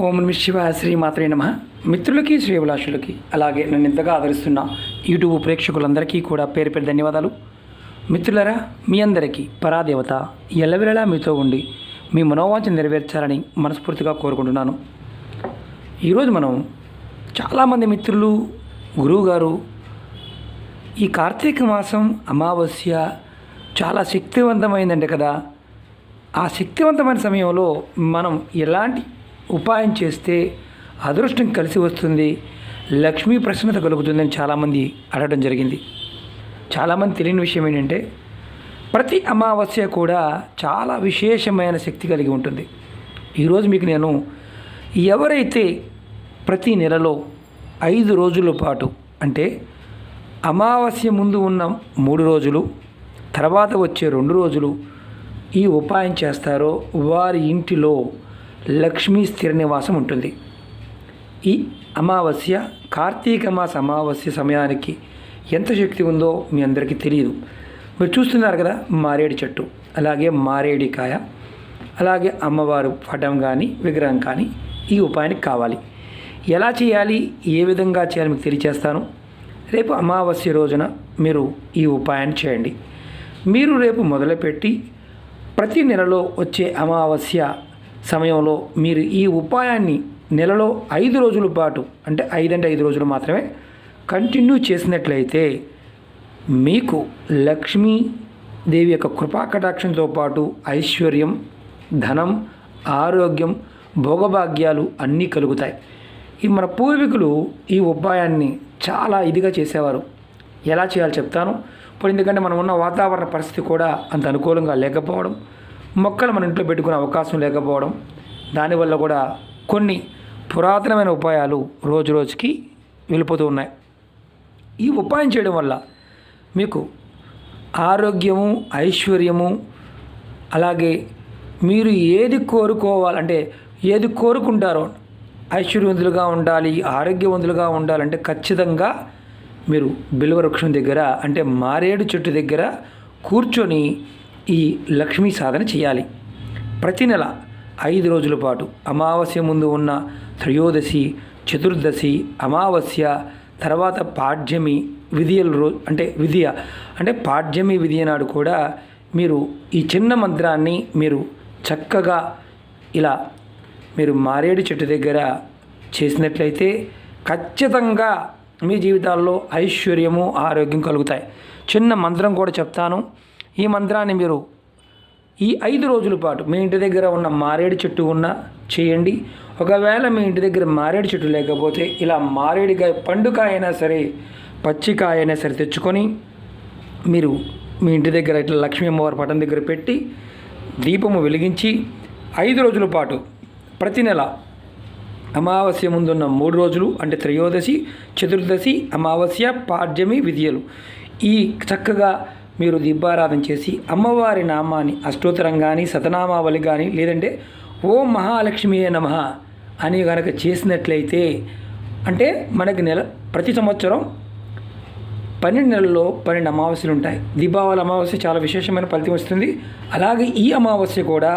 ఓం నమ శివాయ శ్రీమాత్రే నమ. మిత్రులకి శ్రీభిలాషులకి అలాగే నన్ను ఇంతగా ఆదరిస్తున్న యూట్యూబ్ ప్రేక్షకులందరికీ కూడా పేరు పేరు ధన్యవాదాలు. మిత్రులరా మీ అందరికీ పరాదేవత ఎల్లవేళలా మీతో ఉండి మీ మనోవాంఛ నెరవేర్చాలని మనస్ఫూర్తిగా కోరుకుంటున్నాను. ఈరోజు మనం చాలామంది మిత్రులు గురువుగారు ఈ కార్తీక మాసం అమావాస్య చాలా శక్తివంతమైందంటే కదా. ఆ శక్తివంతమైన సమయంలో మనం ఎలాంటి ఉపాయం చేస్తే అదృష్టం కలిసి వస్తుంది. లక్ష్మీ ప్రసన్నత కలుగుతుందని చాలామంది అడగడం జరిగింది. చాలామంది తెలియని విషయం ఏంటంటే ప్రతి అమావాస్య కూడా చాలా విశేషమైన శక్తి కలిగి ఉంటుంది. ఈరోజు మీకు నేను ఎవరైతే ప్రతి నెలలో ఐదు రోజుల పాటు అంటే అమావాస్య ముందు ఉన్న మూడు రోజులు తర్వాత వచ్చే రెండు రోజులు ఈ ఉపాయం చేస్తారో వారి ఇంటిలో లక్ష్మీ స్థిర నివాసం ఉంటుంది. ఈ అమావాస్య కార్తీక మాస అమావాస్య సమయానికి ఎంత శక్తి ఉందో మీ అందరికీ తెలియదు మీరు చూస్తున్నారు కదా మారేడు చెట్టు అలాగే మారేడికాయ అలాగే అమ్మవారు పటం కానీ విగ్రహం కానీ ఈ ఉపాయానికి కావాలి. ఎలా చేయాలి? ఏ విధంగా చేయాలి? మీకు తెలియచేస్తాను. రేపు అమావాస్య రోజున మీరు ఈ ఉపాయాన్ని చేయండి. మీరు రేపు మొదలుపెట్టి ప్రతి నెలలో వచ్చే అమావాస్య సమయంలో మీరు ఈ ఉపాయాన్ని నెలలో ఐదు రోజుల పాటు అంటే ఐదు అంటే ఐదు రోజులు మాత్రమే కంటిన్యూ చేసినట్లయితే మీకు లక్ష్మీ దేవి యొక్క కృపాకటాక్షంతో పాటు ఐశ్వర్యం ధనం ఆరోగ్యం భోగభాగ్యాలు అన్నీ కలుగుతాయి. ఈ మన పూర్వీకులు ఈ ఉపాయాన్ని చాలా ఇదిగా చేసేవారు. ఎలా చేయాలో చెప్తాను. ఇప్పుడు ఎందుకంటే మనం ఉన్న వాతావరణ పరిస్థితి కూడా అంత అనుకూలంగా లేకపోవడం మొక్కలు మన ఇంట్లో పెట్టుకునే అవకాశం లేకపోవడం దానివల్ల కూడా కొన్ని పురాతనమైన ఉపాయాలు రోజు రోజుకి వెళ్ళిపోతూ ఉన్నాయి. ఈ ఉపాయం చేయడం వల్ల మీకు ఆరోగ్యము ఐశ్వర్యము అలాగే మీరు ఏది కోరుకోవాలంటే ఏది కోరుకుంటారో ఐశ్వర్యవంతులుగా ఉండాలి ఆరోగ్యవంతులుగా ఉండాలంటే ఖచ్చితంగా మీరు బిల్వవృక్షం దగ్గర అంటే మారేడు చెట్టు దగ్గర కూర్చొని ఈ లక్ష్మీ సాధన చేయాలి. ప్రతి నెల ఐదు రోజుల పాటు అమావాస్య ముందు ఉన్న త్రయోదశి చతుర్దశి అమావాస్య తర్వాత పాడ్యమి విధియల రోజు అంటే విధియ అంటే పాడ్యమి విధియ నాడు కూడా మీరు ఈ చిన్న మంత్రాన్ని మీరు చక్కగా ఇలా మీరు మారేడు చెట్టు దగ్గర చేసినట్లయితే ఖచ్చితంగా మీ జీవితాల్లో ఐశ్వర్యము ఆరోగ్యం కలుగుతాయి. చిన్న మంత్రం కూడా చెప్తాను. ఈ మంత్రాన్ని మీరు ఈ ఐదు రోజుల పాటు మీ ఇంటి దగ్గర ఉన్న మారేడు చెట్టు ఉన్న చేయండి. ఒకవేళ మీ ఇంటి దగ్గర మారేడు చెట్టు లేకపోతే ఇలా మారేడుకాయ పండుకాయ అయినా సరే పచ్చికాయ అయినా సరే తెచ్చుకొని మీరు మీ ఇంటి దగ్గర ఇట్లా లక్ష్మీ అమ్మవారి పటం దగ్గర పెట్టి దీపము వెలిగించి ఐదు రోజుల పాటు ప్రతి నెల అమావాస్య ముందున్న మూడు రోజులు అంటే త్రయోదశి చతుర్దశి అమావాస్య పాడ్యమి విద్యలు ఈ చక్కగా మీరు దీపారాధన చేసి అమ్మవారి నామాన్ని అష్టోత్తరం కానీ సతనామావళి కానీ లేదంటే ఓం మహాలక్ష్మి నమ అని కనుక చేసినట్లయితే అంటే మనకి నెల ప్రతి సంవత్సరం పన్నెండు నెలల్లో పన్నెండు అమావాస్యలు ఉంటాయి. దీపావళి అమావాస్య చాలా విశేషమైన ఫలితం వస్తుంది. అలాగే ఈ అమావాస్య కూడా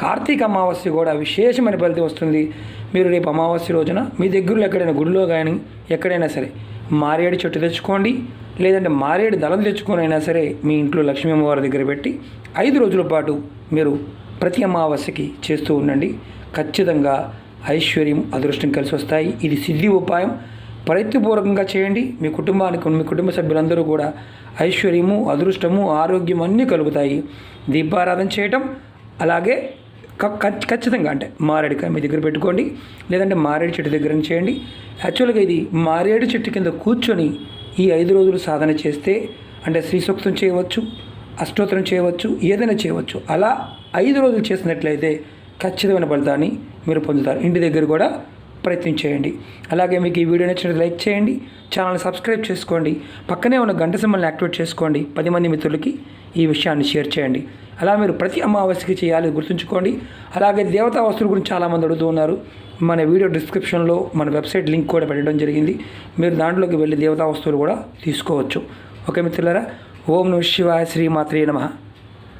కార్తీక అమావాస్య కూడా విశేషమైన ఫలితం వస్తుంది. మీరు రేపు అమావాస్య రోజున మీ దగ్గరలో ఎక్కడైనా గుడిలో కానీ ఎక్కడైనా సరే మారేడు చెట్టు తెచ్చుకోండి. లేదంటే మారేడు దళం తెచ్చుకొని అయినా సరే మీ ఇంట్లో లక్ష్మీ అమ్మవారి దగ్గర పెట్టి ఐదు రోజుల పాటు మీరు ప్రతి అమావాస్యకి చేస్తూ ఉండండి. ఖచ్చితంగా ఐశ్వర్యం అదృష్టం కలిసి వస్తాయి. ఇది సిద్ధి ఉపాయం. ప్రయత్నపూర్వకంగా చేయండి. మీ కుటుంబానికి మీ కుటుంబ సభ్యులందరూ కూడా ఐశ్వర్యము అదృష్టము ఆరోగ్యం అన్నీ కలుగుతాయి. దీపారాధన చేయటం అలాగే ఖచ్చితంగా అంటే మారేడుకాయ మీ దగ్గర పెట్టుకోండి. లేదంటే మారేడు చెట్టు దగ్గర చేయండి. యాక్చువల్గా ఇది మారేడు చెట్టు కింద కూర్చొని ఈ ఐదు రోజులు సాధన చేస్తే అంటే శ్రీ సూక్తం చేయవచ్చు అష్టోత్తరం చేయవచ్చు ఏదైనా చేయవచ్చు. అలా ఐదు రోజులు చేసినట్లయితే ఖచ్చితమైన ఫలితాన్ని మీరు పొందుతారు. ఇంటి దగ్గర కూడా ప్రయత్నం చేయండి. అలాగే మీకు ఈ వీడియో నచ్చినట్టు లైక్ చేయండి ఛానల్ని సబ్స్క్రైబ్ చేసుకోండి పక్కనే ఉన్న గంట సింబల్ని యాక్టివేట్ చేసుకోండి పది మంది మిత్రులకి ఈ విషయాన్ని షేర్ చేయండి. అలా మీరు ప్రతి అమావాస్యకి చేయాలి గుర్తుంచుకోండి. అలాగే దేవతా వస్తువుల గురించి చాలామంది అడుగుతూ ఉన్నారు. మన వీడియో డిస్క్రిప్షన్లో మన వెబ్సైట్ లింక్ కూడా పెట్టడం జరిగింది. మీరు దాంట్లోకి వెళ్ళి దేవతా వస్తువులు కూడా తీసుకోవచ్చు. ఓకే మిత్రులారా? ఓం నమ శివాయ శ్రీమాత్రే నమ.